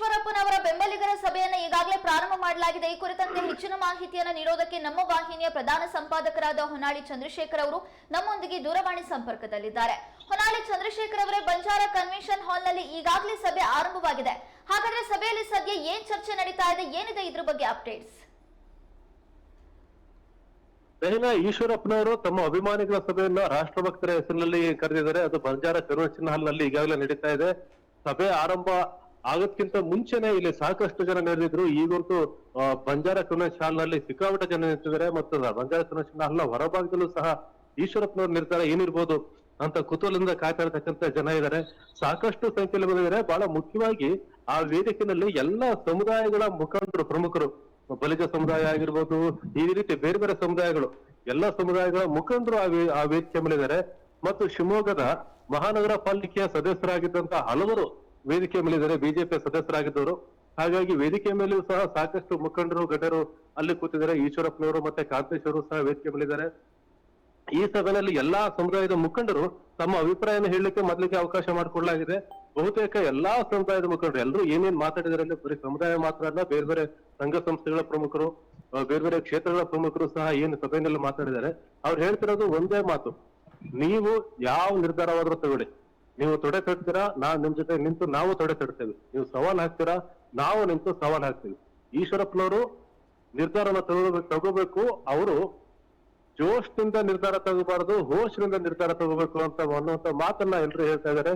ಈಶ್ವರಪ್ಪನವರ ಬೆಂಬಲಿಗರ ಸಭೆಯನ್ನು ಈಗಾಗಲೇ ಪ್ರಾರಂಭ ಮಾಡಲಾಗಿದೆ. ಈ ಕುರಿತಂತೆ ಹೆಚ್ಚಿನ ಮಾಹಿತಿಯನ್ನು ನೀಡೋದಕ್ಕೆ ನಮ್ಮ ವಾಹಿನಿಯ ಪ್ರಧಾನ ಸಂಪಾದಕರಾದ ಹೊನ್ನಾಳಿ ಚಂದ್ರಶೇಖರ್ ಅವರು ನಮ್ಮೊಂದಿಗೆ ದೂರವಾಣಿ ಸಂಪರ್ಕದಲ್ಲಿದ್ದಾರೆ. ಹೊನ್ನಾಳಿ ಚಂದ್ರಶೇಖರ್ ಅವರೇ, ಬಂಜಾರ ಕನ್ವೆನ್ಷನ್ ಹಾಲ್ನಲ್ಲಿ ಈಗಾಗಲೇ ಸಭೆ ಆರಂಭವಾಗಿದೆ. ಹಾಗಾದ್ರೆ ಸಭೆಯಲ್ಲಿ ಸದ್ಯ ಏನ್ ಚರ್ಚೆ ನಡೀತಾ ಇದೆ? ಏನಿದೆ ಇದ್ರ ಬಗ್ಗೆ ಅಪ್ಡೇಟ್ಸ್? ದೆಹಲಿಯ ಈಶ್ವರಪ್ಪನವರು ತಮ್ಮ ಅಭಿಮಾನಿಗಳ ಸಭೆಯನ್ನ ರಾಷ್ಟ್ರಭಕ್ತರ ಹೆಸರಿನಲ್ಲಿ ಕರೆದಿದ್ದಾರೆ. ಅದು ಬಂಜಾರ ಕನ್ವೆನ್ಷನ್ ಹಾಲ್ನಲ್ಲಿ ಈಗಾಗಲೇ ನಡೀತಾ ಇದೆ. ಸಭೆ ಆರಂಭ ಆಗೋದ್ಕಿಂತ ಮುಂಚೆನೆ ಇಲ್ಲಿ ಸಾಕಷ್ಟು ಜನ ನೆರೆದಿದ್ರು ಈಗಂತೂ ಬಂಜಾರ ಕನ್ವೆನ್ಷನ್ ಹಾಲ್ನಲ್ಲಿ ಸಿಕ್ಕಾಪಟ್ಟೆ ಜನ ನಿಂತಿದ್ದಾರೆ ಮತ್ತು ಬಂಜಾರ ಕನ್ವೆನ್ಷನ್ ಹಾಲ್ನ ಹೊರಭಾಗದಲ್ಲೂ ಸಹ ಈಶ್ವರಪ್ಪನವ್ರ ನಿರ್ಧಾರ ಏನಿರ್ಬೋದು ಅಂತ ಕುತೂಹಲದಿಂದ ಕಾಯ್ತಾ ಜನ ಇದ್ದಾರೆ. ಸಾಕಷ್ಟು ಸಂಖ್ಯೆಯಲ್ಲಿ ಬಂದಿದ್ದಾರೆ. ಬಹಳ ಮುಖ್ಯವಾಗಿ ಆ ವೇದಿಕೆಯಲ್ಲಿ ಎಲ್ಲಾ ಸಮುದಾಯಗಳ ಮುಖಂಡರು, ಪ್ರಮುಖರು, ಬಲಿಜ ಸಮುದಾಯ ಆಗಿರ್ಬೋದು, ಈ ರೀತಿ ಬೇರೆ ಬೇರೆ ಸಮುದಾಯಗಳು, ಎಲ್ಲ ಸಮುದಾಯಗಳ ಮುಖಂಡರು ಆ ವೇದಿಕೆ ಮೇಲಿದ್ದಾರೆ. ಮತ್ತು ಶಿವಮೊಗ್ಗದ ಮಹಾನಗರ ಪಾಲಿಕೆಯ ಸದಸ್ಯರಾಗಿದ್ದಂತಹ ಹಲವರು ವೇದಿಕೆ ಮೇಲಿದ್ದಾರೆ ಬಿಜೆಪಿ ಸದಸ್ಯರಾಗಿದ್ದವರು. ಹಾಗಾಗಿ ವೇದಿಕೆ ಮೇಲೂ ಸಹ ಸಾಕಷ್ಟು ಮುಖಂಡರು, ಗಣ್ಯರು ಅಲ್ಲಿ ಕೂತಿದ್ದಾರೆ. ಈಶ್ವರಪ್ಪನವರು ಮತ್ತೆ ಕಾಂತೇಶ್ ಅವರು ಸಹ ವೇದಿಕೆ ಮೇಲಿದ್ದಾರೆ. ಈ ಸಭೆಯಲ್ಲಿ ಎಲ್ಲಾ ಸಮುದಾಯದ ಮುಖಂಡರು ತಮ್ಮ ಅಭಿಪ್ರಾಯನ ಹೇಳಲಿಕ್ಕೆ ಮೊದಲಿಗೆ ಅವಕಾಶ ಮಾಡಿಕೊಡಲಾಗಿದೆ. ಬಹುತೇಕ ಎಲ್ಲಾ ಸಮುದಾಯದ ಮುಖಂಡರು, ಎಲ್ಲರೂ ಏನೇನ್ ಮಾತಾಡಿದಾರೆ ಅಲ್ಲಿ ಬರೀ ಸಮುದಾಯ ಮಾತ್ರ ಅಲ್ಲ, ಬೇರೆ ಬೇರೆ ಸಂಘ ಸಂಸ್ಥೆಗಳ ಪ್ರಮುಖರು ಬೇರೆ ಬೇರೆ ಕ್ಷೇತ್ರಗಳ ಪ್ರಮುಖರು ಸಹ ಏನು ಸಭೆಯಲ್ಲಿ ಮಾತಾಡಿದ್ದಾರೆ. ಅವ್ರು ಹೇಳ್ತಿರೋದು ಒಂದೇ ಮಾತು. ನೀವು ಯಾವ ನಿರ್ಧಾರವಾದರೂ ತಗೊಳ್ಳಿ. ನೀವು ತೊಡೆ ತಡ್ತೀರಾ ನಾವು ನಿಮ್ ಜೊತೆ ನಿಂತು ನಾವು ತೊಡೆ ತಡ್ತೇವೆ. ನೀವು ಸವಾಲ್ ಹಾಕ್ತೀರಾ, ನಾವು ನಿಂತು ಸವಾಲ್ ಹಾಕ್ತೀವಿ. ಈಶ್ವರಪ್ಪನವರು ನಿರ್ಧಾರನ ತಗೋಬೇಕು ತಗೋಬೇಕು. ಅವರು ಜೋಶ್ನಿಂದ ನಿರ್ಧಾರ ತಗೋಬಾರದು, ಹೋಶ್ನಿಂದ ನಿರ್ಧಾರ ತಗೋಬೇಕು ಅಂತ ಅನ್ನುವಂತ ಮಾತನ್ನ ಎಲ್ರು ಹೇಳ್ತಾ ಇದಾರೆ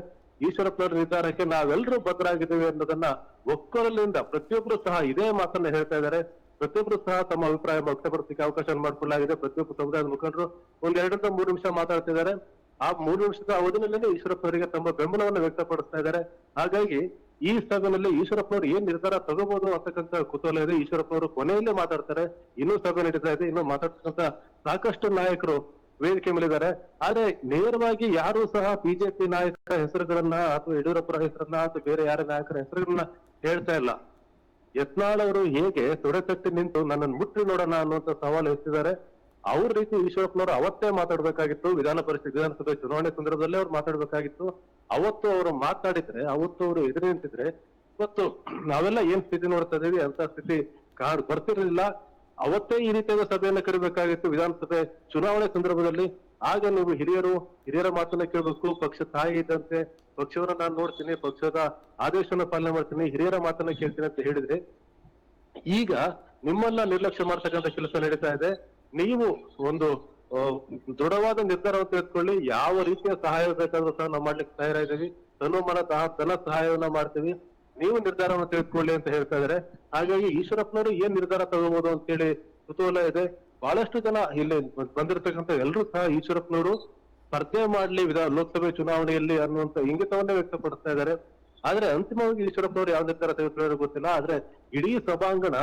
ಈಶ್ವರಪ್ಪನವರ ನಿರ್ಧಾರಕ್ಕೆ ನಾವೆಲ್ಲರೂ ಬದ್ಧರಾಗಿದ್ದೇವೆ ಅನ್ನೋದನ್ನ ಒಕ್ಕೊರಲಿಂದ ಪ್ರತಿಯೊಬ್ರು ಸಹ ಇದೇ ಮಾತನ್ನ ಹೇಳ್ತಾ ಇದ್ದಾರೆ. ಪ್ರತಿಯೊಬ್ರು ಸಹ ತಮ್ಮ ಅಭಿಪ್ರಾಯ ವ್ಯಕ್ತಪಡಿಸಲಿಕ್ಕೆ ಅವಕಾಶ ಮಾಡಿಕೊಳ್ಳಲಾಗಿದೆ. ಪ್ರತಿಯೊಬ್ಬ ಸಮುದಾಯದ ಮುಖಂಡರು ಒಂದ್ ಎರಡರಿಂದ ಮೂರು ನಿಮಿಷ ಮಾತಾಡ್ತಿದ್ದಾರೆ. ಆ ಮೂರು ನಿಮಿಷದ ಅವಧಿನಲ್ಲೇ ಈಶ್ವರಪ್ಪನವರಿಗೆ ತಮ್ಮ ಬೆಂಬಲವನ್ನು ವ್ಯಕ್ತಪಡಿಸ್ತಾ ಇದ್ದಾರೆ. ಹಾಗಾಗಿ ಈ ಸಭೆಯಲ್ಲಿ ಈಶ್ವರಪ್ಪನವರು ಏನ್ ನಿರ್ಧಾರ ತಗೋಬಹುದು ಅಂತಕ್ಕಂಥ ಕುತೂಹಲ ಇದೆ. ಈಶ್ವರಪ್ಪನವರು ಕೊನೆಯಲ್ಲೇ ಮಾತಾಡ್ತಾರೆ. ಇನ್ನೂ ಸಭೆ ನಡೀತಾ ಇದೆ. ಇನ್ನೂ ಮಾತಾಡ್ತಕ್ಕಂಥ ಸಾಕಷ್ಟು ನಾಯಕರು ವೇದಿಕೆ ಮೇಲಿದ್ದಾರೆ. ಆದ್ರೆ ನೇರವಾಗಿ ಯಾರು ಸಹ ಬಿಜೆಪಿ ನಾಯಕರ ಹೆಸರುಗಳನ್ನ ಅಥವಾ ಯಡಿಯೂರಪ್ಪರ ಹೆಸರನ್ನ ಅಥವಾ ಬೇರೆ ಯಾರ ನಾಯಕರ ಹೆಸರುಗಳನ್ನ ಹೇಳ್ತಾ ಇಲ್ಲ. ಯತ್ನಾಳ್ ಅವರು ಹೇಗೆ ತೊಡೆತಟ್ಟಿ ನಿಂತು ನನ್ನನ್ನು ಮುಟ್ಟಿ ನೋಡೋಣ ಅನ್ನುವಂತ ಸವಾಲು ಎತ್ತಿದ್ದಾರೆ. ಅವ್ರ ರೀತಿ ಈಶ್ವರಪ್ಪನವರು ಅವತ್ತೇ ಮಾತಾಡ್ಬೇಕಾಗಿತ್ತು, ವಿಧಾನ ಪರಿಷತ್, ವಿಧಾನಸಭೆ ಚುನಾವಣೆ ಸಂದರ್ಭದಲ್ಲೇ ಅವ್ರು ಮಾತಾಡ್ಬೇಕಾಗಿತ್ತು. ಅವತ್ತು ಅವರು ಮಾತಾಡಿದ್ರೆ, ಅವತ್ತು ಅವರು ಎದುರು ನಿಂತಿದ್ರೆ, ಇವತ್ತು ನಾವೆಲ್ಲ ಏನ್ ಸ್ಥಿತಿ ನೋಡ್ತಾ ಇದೀವಿ, ಅಂತ ಸ್ಥಿತಿ ಕಾರ್ ಬರ್ತಿರ್ಲಿಲ್ಲ. ಅವತ್ತೇ ಈ ರೀತಿಯಾದ ಸಭೆಯನ್ನ ಕರಿಬೇಕಾಗಿತ್ತು, ವಿಧಾನಸಭೆ ಚುನಾವಣೆ ಸಂದರ್ಭದಲ್ಲಿ. ಆಗ ನೀವು ಹಿರಿಯರು, ಹಿರಿಯರ ಮಾತನ್ನ ಕೇಳಬೇಕು ಪಕ್ಷ ತಾಯಿ ಇದ್ದಂತೆ, ಪಕ್ಷವನ್ನ ನಾನು ನೋಡ್ತೀನಿ, ಪಕ್ಷದ ಆದೇಶನ ಪಾಲನೆ ಮಾಡ್ತೀನಿ, ಹಿರಿಯರ ಮಾತನ್ನ ಕೇಳ್ತೀನಿ ಅಂತ ಹೇಳಿದ್ರೆ, ಈಗ ನಿಮ್ಮನ್ನ ನಿರ್ಲಕ್ಷ್ಯ ಮಾಡ್ತಕ್ಕಂಥ ಕೆಲಸ ನಡೀತಾ ಇದೆ. ನೀವು ಒಂದು ದೃಢವಾದ ನಿರ್ಧಾರವನ್ನು ತೆಗೆದುಕೊಳ್ಳಿ. ಯಾವ ರೀತಿಯ ಸಹಾಯ ಬೇಕಾದ್ರೂ ಸಹ ನಾವು ಮಾಡ್ಲಿಕ್ಕೆ ತಯಾರಿದ್ದೀವಿ ತಹ- ಧನ ಸಹಾಯವನ್ನ ಮಾಡ್ತೀವಿ. ನೀವು ನಿರ್ಧಾರವನ್ನು ತೆಗೆದುಕೊಳ್ಳಿ ಅಂತ ಹೇಳ್ತಾ ಇದಾರೆ ಹಾಗಾಗಿ ಈಶ್ವರಪ್ಪನವರು ಏನ್ ನಿರ್ಧಾರ ತಗೋಬಹುದು ಅಂತ ಹೇಳಿ ಕುತೂಹಲ ಇದೆ. ಬಹಳಷ್ಟು ಜನ ಇಲ್ಲಿ ಬಂದಿರತಕ್ಕಂತ ಎಲ್ಲರೂ ಸಹ ಈಶ್ವರಪ್ಪನವರು ಸ್ಪರ್ಧೆ ಮಾಡ್ಲಿ ವಿಧಾನ ಲೋಕಸಭೆ ಚುನಾವಣೆಯಲ್ಲಿ ಅನ್ನುವಂತ ಇಂಗಿತವನ್ನೇ ವ್ಯಕ್ತಪಡಿಸ್ತಾ ಇದ್ದಾರೆ. ಆದ್ರೆ ಅಂತಿಮವಾಗಿ ಈಶ್ವರಪ್ಪನವರು ಯಾವ ನಿರ್ಧಾರ ತೆಗೆದುಕೊಳ್ಳೋರು ಗೊತ್ತಿಲ್ಲ. ಆದ್ರೆ ಇಡೀ ಸಭಾಂಗಣ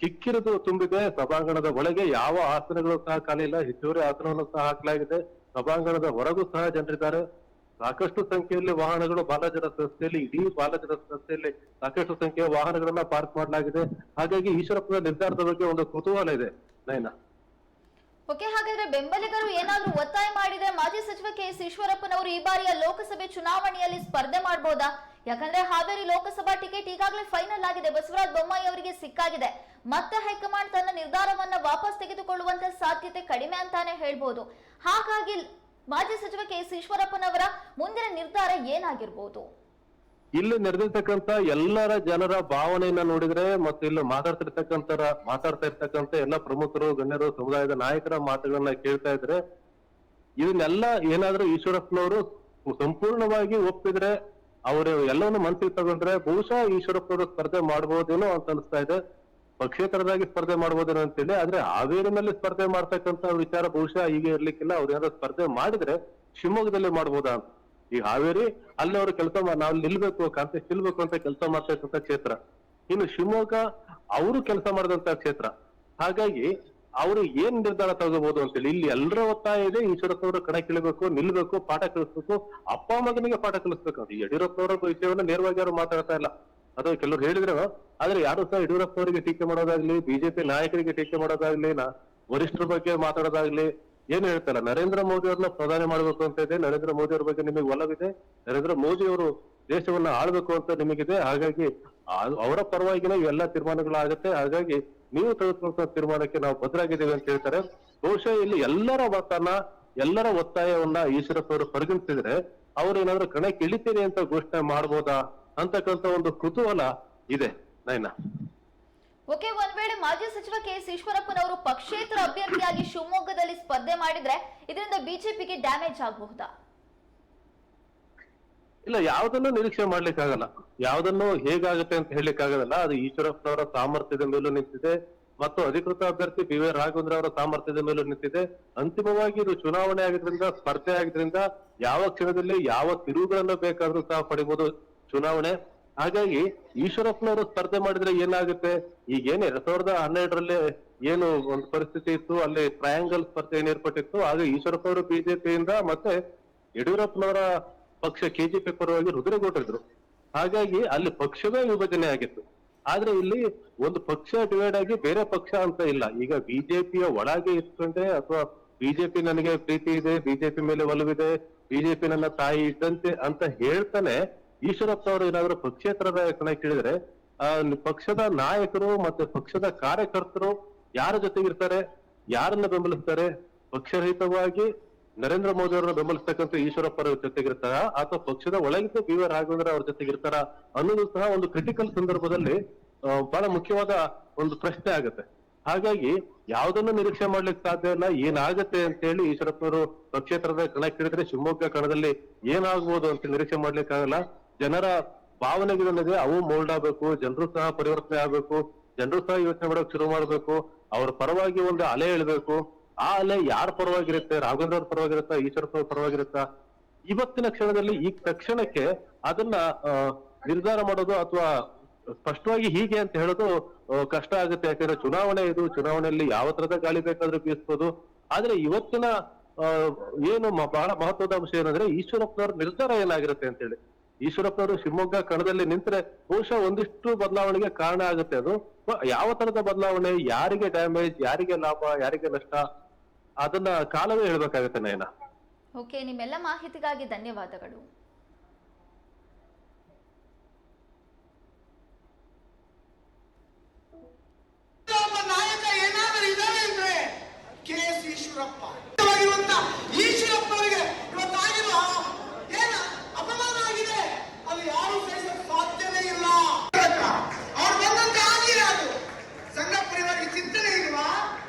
ಕಿಕ್ಕಿರಿದು ತುಂಬಿದೆ. ಸಭಾಂಗಣದ ಒಳಗೆ ಯಾವ ಆಸನಗಳು ಸಹ ಖಾಲಿ ಇಲ್ಲ. ಹೆಚ್ಚುವರಿ ಆಸನವನ್ನು ಸಹ ಹಾಕಲಾಗಿದೆ. ಸಭಾಂಗಣದ ಹೊರಗೂ ಸಹ ಜನರಿದ್ದಾರೆ. ಸಾಕಷ್ಟು ಸಂಖ್ಯೆಯಲ್ಲಿ ವಾಹನಗಳು ಬಾಲಾಜಿ ರಸ್ತೆಯಲ್ಲಿ, ಇಡೀ ಬಾಲಾಜಿ ರಸ್ತೆಯಲ್ಲಿ ಸಾಕಷ್ಟು ಸಂಖ್ಯೆಯ ವಾಹನಗಳನ್ನ ಪಾರ್ಕ್ ಮಾಡಲಾಗಿದೆ. ಹಾಗಾಗಿ ಈಶ್ವರಪ್ಪನ ನಿರ್ಧಾರದ ಬಗ್ಗೆ ಒಂದು ಕುತೂಹಲ ಇದೆ. ನಯನ. ಓಕೆ, ಹಾಗಾದ್ರೆ ಬೆಂಬಲಿಗರು ಏನಾದ್ರೂ ಒತ್ತಾಯ ಮಾಡಿದ್ರೆ ಮಾಜಿ ಸಚಿವ ಕೆ ಎಸ್ ಈಶ್ವರಪ್ಪನವರು ಈ ಬಾರಿಯ ಲೋಕಸಭೆ ಚುನಾವಣೆಯಲ್ಲಿ ಸ್ಪರ್ಧೆ ಮಾಡಬಹುದಾ ಯಾಕಂದ್ರೆ ಹಾವೇರಿ ಲೋಕಸಭಾ ಟಿಕೆಟ್ ಈಗಾಗಲೇ ಫೈನಲ್ ಆಗಿದೆ. ಬಸವರಾಜ ಬೊಮ್ಮಾಯಿ ಅವರಿಗೆ ಸಿಕ್ಕಾಗಿದೆ. ಮತ್ತೆ ಹೈಕಮಾಂಡ್ ತನ್ನ ನಿರ್ಧಾರವನ್ನ ವಾಪಸ್ ತೆಗೆದುಕೊಳ್ಳುವಂತ ಸಾಧ್ಯತೆ ಕಡಿಮೆ ಅಂತಾನೆ ಹೇಳ್ಬೋದು. ಹಾಗಾಗಿ ಮಾಜಿ ಸಚಿವ ಕೆ ಎಸ್ ಈಶ್ವರಪ್ಪನವರ ಮುಂದಿನ ನಿರ್ಧಾರ ಏನಾಗಿರ್ಬೋದು? ಇಲ್ಲಿ ನಡೆದಿರ್ತಕ್ಕಂತ ಎಲ್ಲರ ಜನರ ಭಾವನೆಯನ್ನ ನೋಡಿದ್ರೆ ಮತ್ತೆ ಇಲ್ಲಿ ಮಾತಾಡ್ತಿರ್ತಕ್ಕಂಥ ಮಾತಾಡ್ತಾ ಇರ್ತಕ್ಕಂಥ ಎಲ್ಲ ಪ್ರಮುಖರು, ಗಣ್ಯರು, ಸಮುದಾಯದ ನಾಯಕರ ಮಾತುಗಳನ್ನ ಕೇಳ್ತಾ ಇದ್ರೆ ಇದನ್ನೆಲ್ಲ ಏನಾದ್ರೂ ಈಶ್ವರಪ್ಪನವರು ಸಂಪೂರ್ಣವಾಗಿ ಒಪ್ಪಿದ್ರೆ, ಅವರು ಎಲ್ಲವನ್ನು ಮನಸ್ಸಿಗೆ ತಗೊಂಡ್ರೆ ಬಹುಶಃ ಈಶ್ವರಪ್ಪನವರು ಸ್ಪರ್ಧೆ ಮಾಡಬಹುದೇನೋ ಅಂತ ಅನಿಸ್ತಾ ಇದೆ. ಪಕ್ಷೇತರರಾಗಿ ಸ್ಪರ್ಧೆ ಮಾಡಬಹುದೇನೋ ಅಂತೇಳಿ, ಆದ್ರೆ ಹಾವೇರಿನಲ್ಲಿ ಸ್ಪರ್ಧೆ ಮಾಡ್ತಕ್ಕಂತ ವಿಚಾರ ಬಹುಶಃ ಈಗ ಇರ್ಲಿಕ್ಕಿಲ್ಲ. ಅವ್ರು ಏನಾದ್ರು ಸ್ಪರ್ಧೆ ಮಾಡಿದ್ರೆ ಶಿವಮೊಗ್ಗದಲ್ಲಿ ಮಾಡ್ಬೋದಾ ಈ ಹಾವೇರಿ ಅಲ್ಲಿ ಅವರು ಕೆಲಸ ನಾವು ನಿಲ್ಬೇಕು, ಕಾಂತೇಶ್ ನಿಲ್ಬೇಕು ಅಂತ ಕೆಲಸ ಮಾಡ್ತಕ್ಕಂತ ಕ್ಷೇತ್ರ. ಇನ್ನು ಶಿವಮೊಗ್ಗ, ಅವರು ಕೆಲಸ ಮಾಡಿದಂತ ಕ್ಷೇತ್ರ. ಹಾಗಾಗಿ ಅವರು ಏನ್ ನಿರ್ಧಾರ ತಗೋಬಹುದು ಅಂತೇಳಿ, ಇಲ್ಲಿ ಎಲ್ಲರ ಒತ್ತಾಯ ಇದೆ, ಈಶ್ವರಪ್ಪನವರು ಕಡೆ ಕೀಳಬೇಕು ನಿಲ್ಬೇಕು, ಪಾಠ ಕಲಿಸ್ಬೇಕು, ಅಪ್ಪ ಮಗನಿಗೆ ಪಾಠ ಕಲಿಸ್ಬೇಕು. ಯಡಿಯೂರಪ್ಪನವರ ವಿಷಯವನ್ನ ನೇರವಾಗಿ ಅವರು ಮಾತಾಡ್ತಾ ಇಲ್ಲ. ಅದು ಕೆಲವರು ಹೇಳಿದ್ರು. ಆದ್ರೆ ಯಾರು ಸಹ ಯಡಿಯೂರಪ್ಪ ಅವರಿಗೆ ಟೀಕೆ ಮಾಡೋದಾಗ್ಲಿ, ಬಿಜೆಪಿ ನಾಯಕರಿಗೆ ಟೀಕೆ ಮಾಡೋದಾಗ್ಲಿ ವರಿಷ್ಠರ ಬಗ್ಗೆ ಮಾತಾಡೋದಾಗ್ಲಿ, ಏನು ಹೇಳ್ತಾರ? ನರೇಂದ್ರ ಮೋದಿ ಅವ್ರನ್ನ ಪ್ರಧಾನಿ ಮಾಡ್ಬೇಕು ಅಂತ ಇದೆ. ನರೇಂದ್ರ ಮೋದಿ ಅವ್ರ ಬಗ್ಗೆ ನಿಮಗೆ ಒಲವಿದೆ? ನರೇಂದ್ರ ಮೋದಿ ಅವರು ದೇಶವನ್ನ ಆಳ್ಬೇಕು ಅಂತ ನಿಮಗಿದೆ. ಹಾಗಾಗಿ ಅವರ ಪರವಾಗಿನ ಇವೆಲ್ಲ ತೀರ್ಮಾನಗಳಾಗುತ್ತೆ. ಹಾಗಾಗಿ ನೀವು ತೆಗೆದುಕೊಂಡ ತೀರ್ಮಾನಕ್ಕೆ ನಾವು ಭದ್ರಾಗಿದ್ದೇವೆ ಅಂತ ಹೇಳ್ತಾರೆ. ಬಹುಶಃ ಇಲ್ಲಿ ಎಲ್ಲರ ಮತನ, ಎಲ್ಲರ ಒತ್ತಾಯವನ್ನ ಈಶ್ವರಪ್ಪ ಅವರು ಪರಿಗಣಿಸಿದ್ರೆ, ಅವ್ರು ಏನಾದ್ರು ಕಣಕ್ಕೆ ಇಳಿತೀರಿ ಅಂತ ಘೋಷಣೆ ಮಾಡ್ಬೋದಾ? ಅಂತಕ್ಕಂತ ಒಂದು ಕುತೂಹಲ ಇದೆ ನೈನಾ. ಓಕೆ ಒಂದ್ ವೇಳೆ ಮಾಜಿ ಸಚಿವ ಕೆ ಎಸ್ ಈಶ್ವರಪ್ಪನವರು ಪಕ್ಷೇತರ ಅಭ್ಯರ್ಥಿಯಾಗಿ ಶಿವಮೊಗ್ಗದಲ್ಲಿ ಸ್ಪರ್ಧೆ ಮಾಡಿದ್ರೆ ಇದರಿಂದ ಬಿಜೆಪಿಗೆ ಡ್ಯಾಮೇಜ್ ಆಗಬಹುದಾ? ಇಲ್ಲ ಯಾವ್ದನ್ನು ನಿರೀಕ್ಷೆ ಮಾಡ್ಲಿಕ್ಕಾಗಲ್ಲ. ಯಾವ್ದನ್ನು ಹೇಗಾಗುತ್ತೆ ಅಂತ ಹೇಳಲಿಕ್ಕಾಗಲ್ಲ. ಅದು ಈಶ್ವರಪ್ಪನವರ ಸಾಮರ್ಥ್ಯದ ಮೇಲೂ ನಿಂತಿದೆ ಮತ್ತು ಅಧಿಕೃತ ಅಭ್ಯರ್ಥಿ ಬಿ ವಿ ರಾಘವೇಂದ್ರ ಅವರ ಸಾಮರ್ಥ್ಯದ ಮೇಲೂ ನಿಂತಿದೆ. ಅಂತಿಮವಾಗಿ ಇದು ಚುನಾವಣೆ ಆಗಿದ್ರಿಂದ ಸ್ಪರ್ಧೆ ಆಗಿದ್ರಿಂದ ಯಾವ ಕ್ಷಣದಲ್ಲಿ ಯಾವ ತಿರುವುಗಳನ್ನು ಬೇಕಾದ್ರೂ ಸಹ ಪಡಿಬಹುದು ಚುನಾವಣೆ. ಹಾಗಾಗಿ ಈಶ್ವರಪ್ಪನವರು ಸ್ಪರ್ಧೆ ಮಾಡಿದ್ರೆ ಏನಾಗುತ್ತೆ? ಈಗ ಏನ್ ಎರಡ್ ಸಾವಿರದ ಹನ್ನೆರಡರಲ್ಲಿ ಏನು ಒಂದು ಪರಿಸ್ಥಿತಿ ಇತ್ತು? ಅಲ್ಲಿ ಟ್ರಯಾಂಗಲ್ ಸ್ಪರ್ಧೆ ಏರ್ಪಟ್ಟಿತ್ತು? ಆಗ ಈಶ್ವರಪ್ಪ ಅವರು ಬಿಜೆಪಿಯಿಂದ ಮತ್ತೆ ಯಡಿಯೂರಪ್ಪನವರ ಪಕ್ಷ ಕೆಜಿಪಿ ಪರವಾಗಿ ರುದ್ರಗೊಟ್ಟಿದ್ರು. ಹಾಗಾಗಿ ಅಲ್ಲಿ ಪಕ್ಷವೇ ವಿಭಜನೆ ಆಗಿತ್ತು. ಆದ್ರೆ ಇಲ್ಲಿ ಒಂದು ಪಕ್ಷ ಡಿವೈಡ್ ಆಗಿ ಬೇರೆ ಪಕ್ಷ ಅಂತ ಇಲ್ಲ. ಈಗ ಬಿಜೆಪಿಯ ಒಳಗೆ ಇಟ್ಕೊಂಡೆ ಅಥವಾ ಬಿಜೆಪಿ ನನಗೆ ಪ್ರೀತಿ ಇದೆ, ಬಿಜೆಪಿ ಮೇಲೆ ಒಲವಿದೆ, ಬಿಜೆಪಿ ನನ್ನ ತಾಯಿ ಇದ್ದಂತೆ ಅಂತ ಹೇಳ್ತಾನೆ. ಈಶ್ವರಪ್ಪ ಅವರು ಏನಾದ್ರು ಪಕ್ಷೇತರದ ಕಣಕ್ಕೆ ಇಳಿದ್ರೆ ಆ, ಪಕ್ಷದ ನಾಯಕರು ಮತ್ತೆ ಪಕ್ಷದ ಕಾರ್ಯಕರ್ತರು ಯಾರ ಜೊತೆಗಿರ್ತಾರೆ, ಯಾರನ್ನ ಬೆಂಬಲಿಸ್ತಾರೆ? ಪಕ್ಷರಹಿತವಾಗಿ ನರೇಂದ್ರ ಮೋದಿ ಅವರನ್ನ ಬೆಂಬಲಿಸ್ತಕ್ಕಂಥ ಈಶ್ವರಪ್ಪ ಅವರ ಜೊತೆಗಿರ್ತಾರ? ಅಥವಾ ಪಕ್ಷದ ಒಳಗಿದ್ದ ಬಿ ವಿ ರಾಘವೇಂದ್ರ ಅವ್ರ ಜೊತೆಗಿರ್ತಾರ? ಅನ್ನೋದು ಸಹ ಒಂದು ಕ್ರಿಟಿಕಲ್ ಸಂದರ್ಭದಲ್ಲಿ ಬಹಳ ಮುಖ್ಯವಾದ ಒಂದು ಪ್ರಶ್ನೆ ಆಗುತ್ತೆ. ಹಾಗಾಗಿ ಯಾವ್ದನ್ನು ನಿರೀಕ್ಷೆ ಮಾಡ್ಲಿಕ್ಕೆ ಸಾಧ್ಯ ಇಲ್ಲ, ಏನಾಗತ್ತೆ ಅಂತ ಹೇಳಿ ಈಶ್ವರಪ್ಪ ಅವರು ಪಕ್ಷೇತರದ ಕಣಕ್ಕಿಳಿದ್ರೆ ಶಿವಮೊಗ್ಗ ಕಣದಲ್ಲಿ ಏನಾಗ್ಬೋದು ಅಂತ ನಿರೀಕ್ಷೆ ಮಾಡ್ಲಿಕ್ಕಾಗಲ್ಲ. ಜನರ ಭಾವನೆಗಳೇನಿದೆ ಅವು ಮೋಲ್ಡ್ ಆಗ್ಬೇಕು, ಜನರು ಸಹ ಪರಿವರ್ತನೆ ಆಗ್ಬೇಕು, ಜನರು ಸಹ ಯೋಚನೆ ಮಾಡೋಕೆ ಶುರು ಮಾಡ್ಬೇಕು, ಅವ್ರ ಪರವಾಗಿ ಒಂದು ಅಲೆ ಎಳ್ಬೇಕು ಆ ಅಲೆ ಯಾರ ಪರವಾಗಿರುತ್ತೆ? ರಾಘವೇಂದ್ರ ಅವ್ರ ಪರವಾಗಿರುತ್ತಾ ಈಶ್ವರಪ್ಪ ಪರವಾಗಿರುತ್ತಾ? ಇವತ್ತಿನ ಕ್ಷಣದಲ್ಲಿ ಈ ತಕ್ಷಣಕ್ಕೆ ಅದನ್ನ ನಿರ್ಧಾರ ಮಾಡೋದು ಅಥವಾ ಸ್ಪಷ್ಟವಾಗಿ ಹೀಗೆ ಅಂತ ಹೇಳೋದು ಕಷ್ಟ ಆಗುತ್ತೆ. ಯಾಕಂದ್ರೆ ಚುನಾವಣೆ ಇದು, ಚುನಾವಣೆಯಲ್ಲಿ ಯಾವ ತರದ ಗಾಳಿ ಬೇಕಾದ್ರೂ ಬೀಸ್ಬೋದು. ಆದ್ರೆ ಇವತ್ತಿನ ಏನು ಬಹಳ ಮಹತ್ವದ ಅಂಶ ಏನಂದ್ರೆ ಈಶ್ವರಪ್ಪನವ್ರ ನಿರ್ಧಾರ ಏನಾಗಿರುತ್ತೆ ಅಂತ ಹೇಳಿ ಈಶ್ವರಪ್ಪನವರು ಶಿವಮೊಗ್ಗ ಕಣದಲ್ಲಿ ನಿಂತರೆ ಬಹುಶಃ ಒಂದಿಷ್ಟು ಬದಲಾವಣೆಗೆ ಕಾರಣ ಆಗುತ್ತೆ ಅದು. ಯಾವ ತರದ ಬದಲಾವಣೆ ಯಾರಿಗೆ ಡ್ಯಾಮೇಜ್ ಯಾರಿಗೆ ಲಾಭ ಯಾರಿಗೆ ನಷ್ಟ ಅದನ್ನ ಕಾಲವೇ ಹೇಳ್ಬೇಕಾಗತ್ತೆ ನಯನ. ಓಕೆ ನಿಮ್ಮೆಲ್ಲ ಮಾಹಿತಿಗಾಗಿ ಧನ್ಯವಾದಗಳು. ನಾಯಕ ಏನಾದರೂ ಇದ್ದಾರೆ ಅಂದ್ರೆ ಕೆ ಎಸ್ ಈಶ್ವರಪ್ಪ. ಆಗಿರುವಂತ ಈಶ್ವರಪ್ಪ